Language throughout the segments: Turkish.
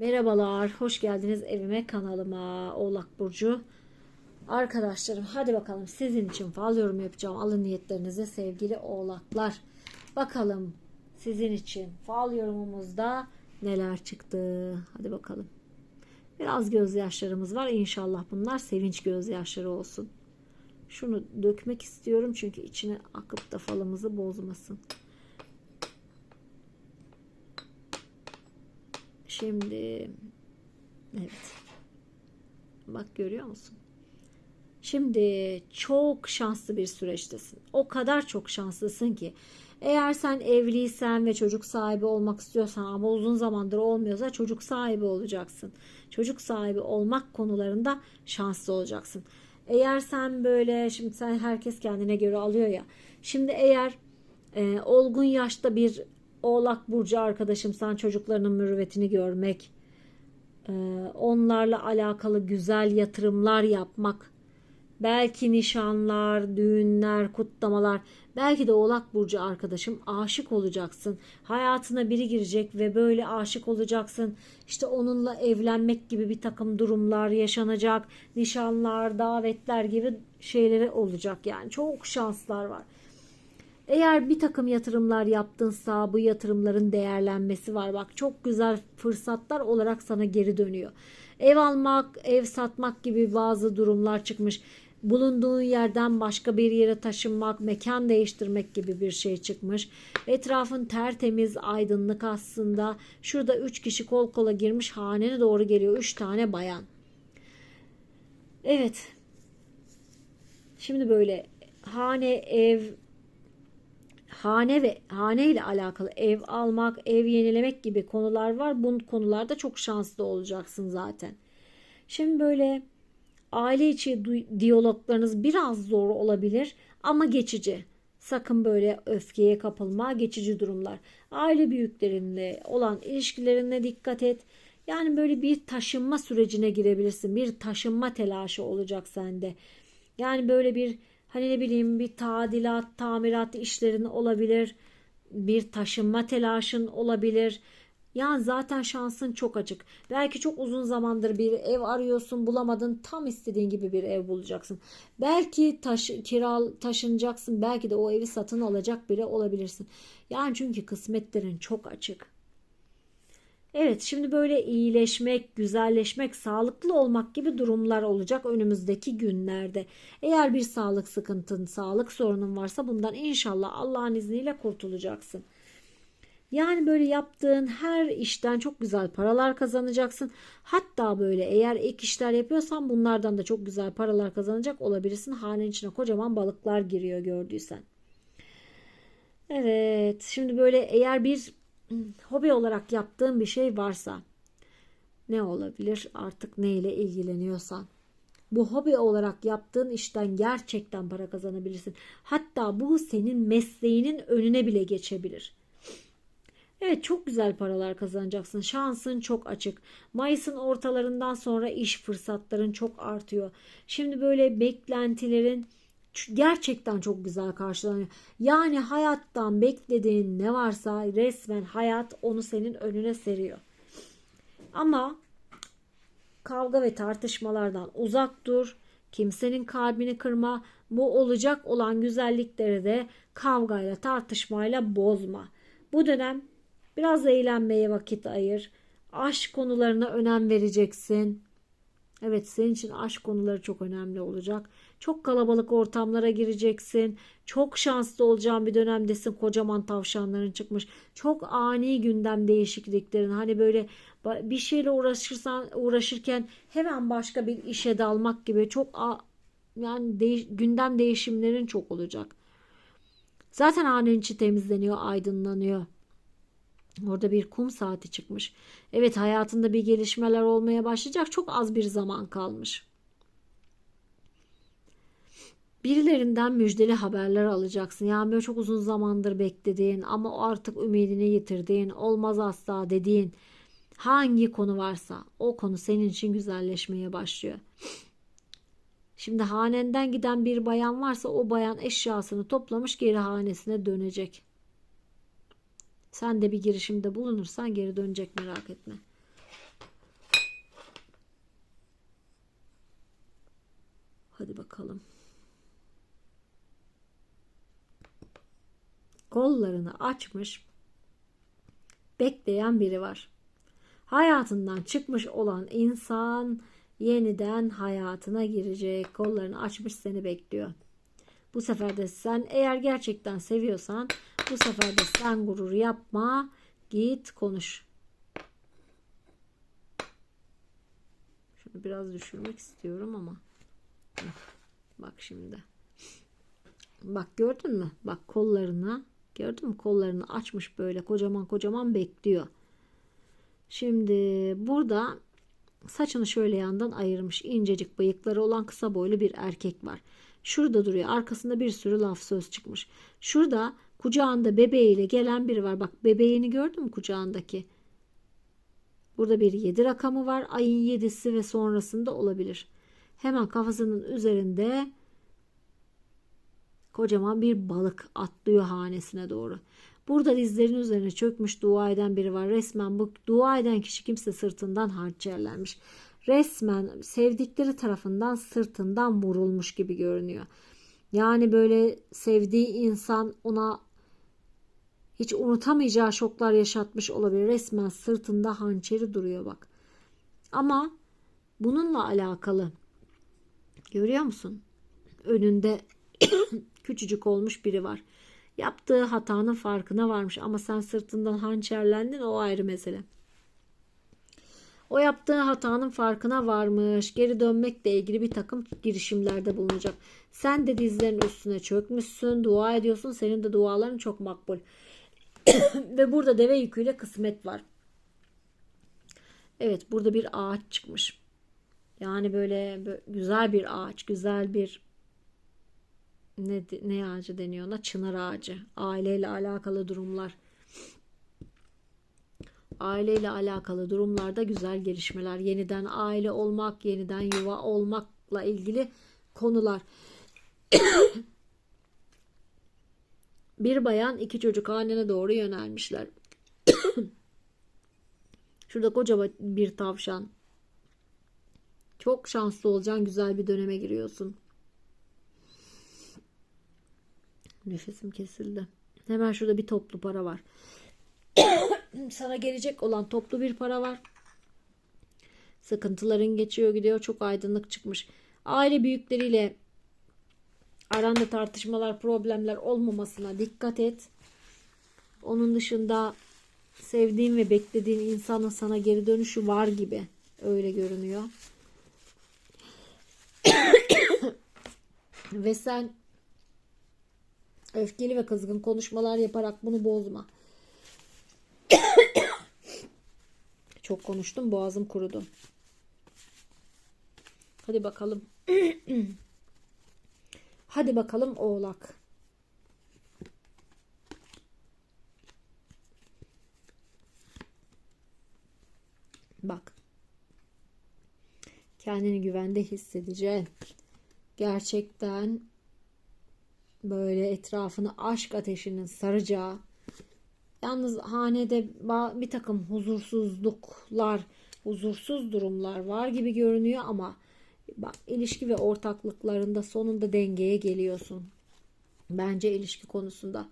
Merhabalar, hoş geldiniz evime, kanalıma. Oğlak Burcu. Arkadaşlarım hadi bakalım sizin için fal yorum yapacağım. Alın niyetlerinizi sevgili oğlaklar. Bakalım sizin için fal yorumumuzda neler çıktı. Hadi bakalım. Biraz gözyaşlarımız var. İnşallah bunlar sevinç gözyaşları olsun. Şunu dökmek istiyorum çünkü içine akıp da falımızı bozmasın. Şimdi evet. Bak görüyor musun? Şimdi çok şanslı bir süreçtesin. O kadar çok şanslısın ki eğer sen evliysen ve çocuk sahibi olmak istiyorsan ama uzun zamandır olmuyorsa çocuk sahibi olacaksın. Çocuk sahibi olmak konularında şanslı olacaksın. Eğer sen böyle şimdi sen herkes kendine göre alıyor ya. Şimdi eğer e, olgun yaşta bir Oğlak Burcu arkadaşımsan çocuklarının mürüvvetini görmek, e, onlarla alakalı güzel yatırımlar yapmak, belki nişanlar, düğünler, kutlamalar, belki de Oğlak Burcu arkadaşım aşık olacaksın. Hayatına biri girecek ve böyle aşık olacaksın. İşte onunla evlenmek gibi bir takım durumlar yaşanacak. Nişanlar, davetler gibi şeyleri olacak yani. Çok şanslar var. Eğer bir takım yatırımlar yaptınsa bu yatırımların değerlenmesi var. Bak çok güzel fırsatlar olarak sana geri dönüyor. Ev almak, ev satmak gibi bazı durumlar çıkmış. Bulunduğun yerden başka bir yere taşınmak, mekan değiştirmek gibi bir şey çıkmış. Etrafın tertemiz, aydınlık aslında. Şurada 3 kişi kol kola girmiş hanene doğru geliyor. 3 tane bayan. Evet. Şimdi böyle hane, ev, hane ve hane ile alakalı ev almak, ev yenilemek gibi konular var. Bu konularda çok şanslı olacaksın zaten. Şimdi böyle aile içi diyaloglarınız biraz zor olabilir ama geçici. Sakın böyle öfkeye kapılma, geçici durumlar. Aile büyüklerinle olan ilişkilerine dikkat et. Yani böyle bir taşınma sürecine girebilirsin. Bir taşınma telaşı olacak sende. Yani böyle bir Hani ne bileyim bir tadilat, tamirat işlerin olabilir. Bir taşınma telaşın olabilir. Yani zaten şansın çok açık. Belki çok uzun zamandır bir ev arıyorsun, bulamadın. Tam istediğin gibi bir ev bulacaksın. Belki taş, kiral taşınacaksın. Belki de o evi satın alacak biri olabilirsin. Yani çünkü kısmetlerin çok açık. Evet şimdi böyle iyileşmek, güzelleşmek, sağlıklı olmak gibi durumlar olacak önümüzdeki günlerde. Eğer bir sağlık sıkıntın, sağlık sorunun varsa bundan inşallah Allah'ın izniyle kurtulacaksın. Yani böyle yaptığın her işten çok güzel paralar kazanacaksın. Hatta böyle eğer ek işler yapıyorsan bunlardan da çok güzel paralar kazanacak olabilirsin. Hanenin içine kocaman balıklar giriyor gördüysen. Evet şimdi böyle eğer bir hobi olarak yaptığın bir şey varsa ne olabilir artık neyle ilgileniyorsan bu hobi olarak yaptığın işten gerçekten para kazanabilirsin. Hatta bu senin mesleğinin önüne bile geçebilir. Evet çok güzel paralar kazanacaksın. Şansın çok açık. Mayıs'ın ortalarından sonra iş fırsatların çok artıyor. Şimdi böyle beklentilerin gerçekten çok güzel karşılanıyor. Yani hayattan beklediğin ne varsa resmen hayat onu senin önüne seriyor. Ama kavga ve tartışmalardan uzak dur. Kimsenin kalbini kırma. Bu olacak olan güzellikleri de kavgayla tartışmayla bozma. Bu dönem biraz eğlenmeye vakit ayır. Aşk konularına önem vereceksin. Evet senin için aşk konuları çok önemli olacak. Çok kalabalık ortamlara gireceksin. Çok şanslı olacağın bir dönemdesin. Kocaman tavşanların çıkmış. Çok ani gündem değişikliklerin. Hani böyle bir şeyle uğraşırsan uğraşırken hemen başka bir işe dalmak gibi çok yani değiş, gündem değişimlerin çok olacak. Zaten hanenin içi temizleniyor, aydınlanıyor. Orada bir kum saati çıkmış. Evet hayatında bir gelişmeler olmaya başlayacak. Çok az bir zaman kalmış. Birilerinden müjdeli haberler alacaksın. Yani böyle çok uzun zamandır beklediğin ama artık ümidini yitirdiğin, olmaz asla dediğin hangi konu varsa o konu senin için güzelleşmeye başlıyor. Şimdi hanenden giden bir bayan varsa o bayan eşyasını toplamış geri hanesine dönecek. Sen de bir girişimde bulunursan geri dönecek merak etme. Hadi bakalım. Kollarını açmış bekleyen biri var. Hayatından çıkmış olan insan yeniden hayatına girecek. Kollarını açmış seni bekliyor. Bu sefer de sen eğer gerçekten seviyorsan bu sefer de sen gurur yapma. Git konuş. Şunu biraz düşürmek istiyorum ama. Bak şimdi. Bak gördün mü? Bak kollarını gördün mü? Kollarını açmış böyle kocaman kocaman bekliyor. Şimdi burada saçını şöyle yandan ayırmış. incecik bıyıkları olan kısa boylu bir erkek var. Şurada duruyor. Arkasında bir sürü laf söz çıkmış. Şurada kucağında bebeğiyle gelen biri var. Bak bebeğini gördün mü kucağındaki? Burada bir 7 rakamı var. Ayın 7'si ve sonrasında olabilir. Hemen kafasının üzerinde kocaman bir balık atlıyor hanesine doğru. Burada dizlerinin üzerine çökmüş dua eden biri var. Resmen bu dua eden kişi kimse sırtından hançerlenmiş. Resmen sevdikleri tarafından sırtından vurulmuş gibi görünüyor. Yani böyle sevdiği insan ona hiç unutamayacağı şoklar yaşatmış olabilir. Resmen sırtında hançeri duruyor bak. Ama bununla alakalı görüyor musun? Önünde küçücük olmuş biri var. Yaptığı hatanın farkına varmış ama sen sırtından hançerlendin o ayrı mesele. O yaptığı hatanın farkına varmış. Geri dönmekle ilgili bir takım girişimlerde bulunacak. Sen de dizlerin üstüne çökmüşsün. Dua ediyorsun. Senin de duaların çok makbul. Ve burada deve yüküyle kısmet var. Evet burada bir ağaç çıkmış. Yani böyle, böyle güzel bir ağaç. Güzel bir ne, ne ağacı deniyor ona? Çınar ağacı. Aileyle alakalı durumlar. Aileyle alakalı durumlarda güzel gelişmeler. Yeniden aile olmak, yeniden yuva olmakla ilgili konular. bir bayan iki çocuk haline doğru yönelmişler. Şurada kocaman bir tavşan. Çok şanslı olacaksın. Güzel bir döneme giriyorsun. Nefesim kesildi. Hemen şurada bir toplu para var. Sana gelecek olan toplu bir para var. Sıkıntıların geçiyor gidiyor. Çok aydınlık çıkmış. Aile büyükleriyle aranda tartışmalar, problemler olmamasına dikkat et. Onun dışında sevdiğin ve beklediğin insanın sana geri dönüşü var gibi. Öyle görünüyor. ve sen öfkeli ve kızgın konuşmalar yaparak bunu bozma. Çok konuştum boğazım kurudu. Hadi bakalım. Hadi bakalım oğlak. Bak. Kendini güvende hissedeceksin. Gerçekten böyle etrafını aşk ateşinin saracağı Yalnız hanede bir takım huzursuzluklar, huzursuz durumlar var gibi görünüyor ama bak ilişki ve ortaklıklarında sonunda dengeye geliyorsun. Bence ilişki konusunda.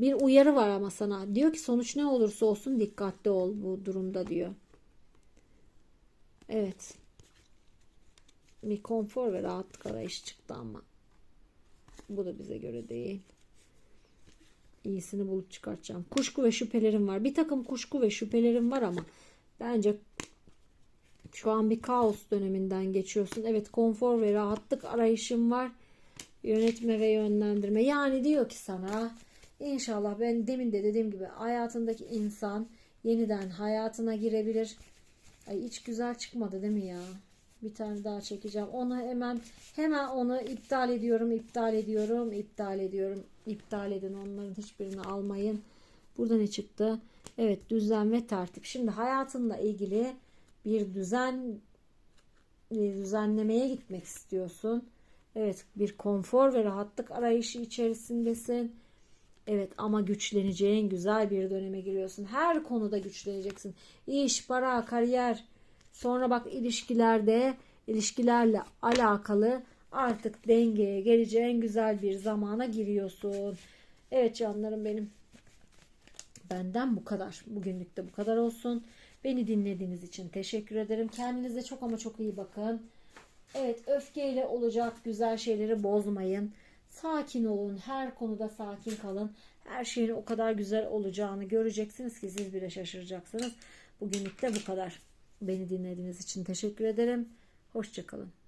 Bir uyarı var ama sana. Diyor ki sonuç ne olursa olsun dikkatli ol bu durumda diyor. Evet. Bir konfor ve rahatlık arayışı çıktı ama bu da bize göre değil iyisini bulup çıkartacağım. Kuşku ve şüphelerim var. Bir takım kuşku ve şüphelerim var ama bence şu an bir kaos döneminden geçiyorsun. Evet konfor ve rahatlık arayışım var. Yönetme ve yönlendirme. Yani diyor ki sana inşallah ben demin de dediğim gibi hayatındaki insan yeniden hayatına girebilir. Ay hiç güzel çıkmadı değil mi ya? Bir tane daha çekeceğim. Onu hemen hemen onu iptal ediyorum, iptal ediyorum, iptal ediyorum. İptal edin. Onların hiçbirini almayın. Burada ne çıktı? Evet, düzen ve tertip. Şimdi hayatınla ilgili bir düzen bir düzenlemeye gitmek istiyorsun. Evet, bir konfor ve rahatlık arayışı içerisindesin. Evet ama güçleneceğin güzel bir döneme giriyorsun. Her konuda güçleneceksin. İş, para, kariyer, Sonra bak ilişkilerde ilişkilerle alakalı artık dengeye geleceğin güzel bir zamana giriyorsun. Evet canlarım benim. Benden bu kadar. Bugünlük de bu kadar olsun. Beni dinlediğiniz için teşekkür ederim. Kendinize çok ama çok iyi bakın. Evet öfkeyle olacak güzel şeyleri bozmayın. Sakin olun. Her konuda sakin kalın. Her şeyin o kadar güzel olacağını göreceksiniz ki siz bile şaşıracaksınız. Bugünlük de bu kadar. Beni dinlediğiniz için teşekkür ederim. Hoşçakalın.